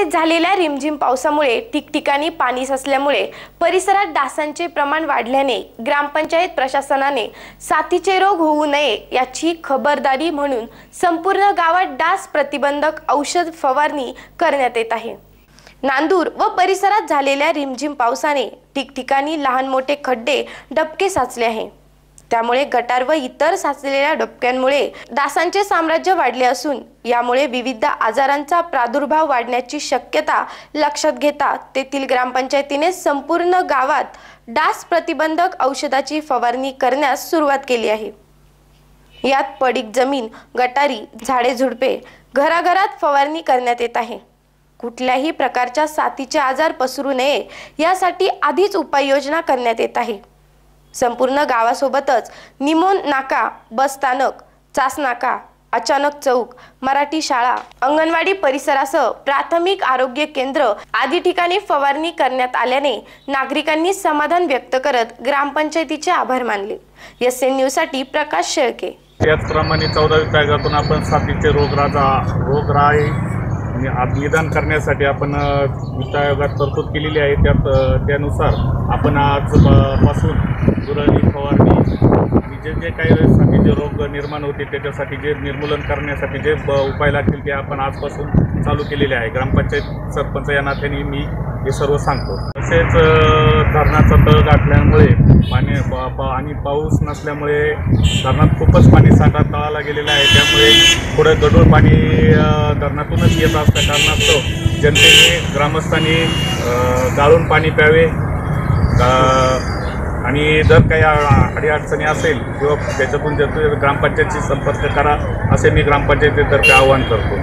ग्रामपंचायत झालेल्या रिमझिम पावसामुळे ठिकठिकाणी पाणी साचल्यामुळे परिसरात डासांचे प्रमाण वाढल्याने ग्रामपंचायत प्रशासनाने साथीचे रोग होऊ नये याची खबरदारी म्हणून संपूर्ण गावात डास प्रतिबंधक औषध फवारणी करण्यात येत आहे. नांदूर व परिसरात झालेल्या रिमझिम पावसाने ठिकठिकाणी लहान मोठे खड्डे डबके साचले आहे. त्यामुळे गटार व इतर साचलेल्या डबक्यांमुळे डासांचे साम्राज्य वाढले असून यामुळे विविध आजारांचा प्रादुर्भाव वाढण्याची शक्यता लक्षात घेता तेथील ग्रामपंचायतीने संपूर्ण गावात डास प्रतिबंधक औषधाची फवारणी करण्यास सुरुवात केली आहे. यात पडीक जमीन गटारी झाडे झुडपे घराघरात फवारणी करण्यात येत आहे. कुठल्याही प्रकारच्या साथीचे आजार पसरू नये यासाठी आधीच उपाययोजना करण्यात येत आहे. संपूर्ण गावासोबतच निमोन नाका बस स्थानक चास नाका अचानक चौक मराठी शाळा अंगणवाडी परिसरासह प्राथमिक आरोग्य केंद्र आदी ठिकाणी फवारणी करण्यात आल्याने नागरिकांनी समाधान व्यक्त करत ग्रामपंचायतीचे आभार मानले. एस एन न्यूजसाठी प्रकाश शेळके. त्याचप्रमाणे चौदा विभागातून आपण साथीचे रोगराजा रोगराई निदान करण्यासाठी आपण वित्त आयोगात तरतूद केलेली आहे. त्यात त्यानुसार आपण आजपासून प- पासून दुरळी फवारणी आणि जे जे काही साथीचे रोग निर्माण होते त्याच्यासाठी जे निर्मूलन करण्यासाठी जे ब- उपाय लागतील ते आपण आजपासून चालू केलेले आहे. ग्रामपंचायत सरपंच या नात्याने मी हे सर्व सांगतो. तसेच धरणाचा तळ गाठल्यामुळे पाणी आणि पाऊस नसल्यामुळे धरणात खूपच पाणी साठा तळाला गेलेला आहे. त्यामुळे पुढं गढूळ पाणी धरणातूनच येत असल्या कारणास्तव जनतेने ग्रामस्थांनी गाळून पाणी प्यावे. का आणि जर काही अडी अडीअडचणी असेल किंवा त्याच्यातून जर ग्रामपंचायतशी संपर्क करा असे मी ग्रामपंचायतीतर्फे आवाहन करतो.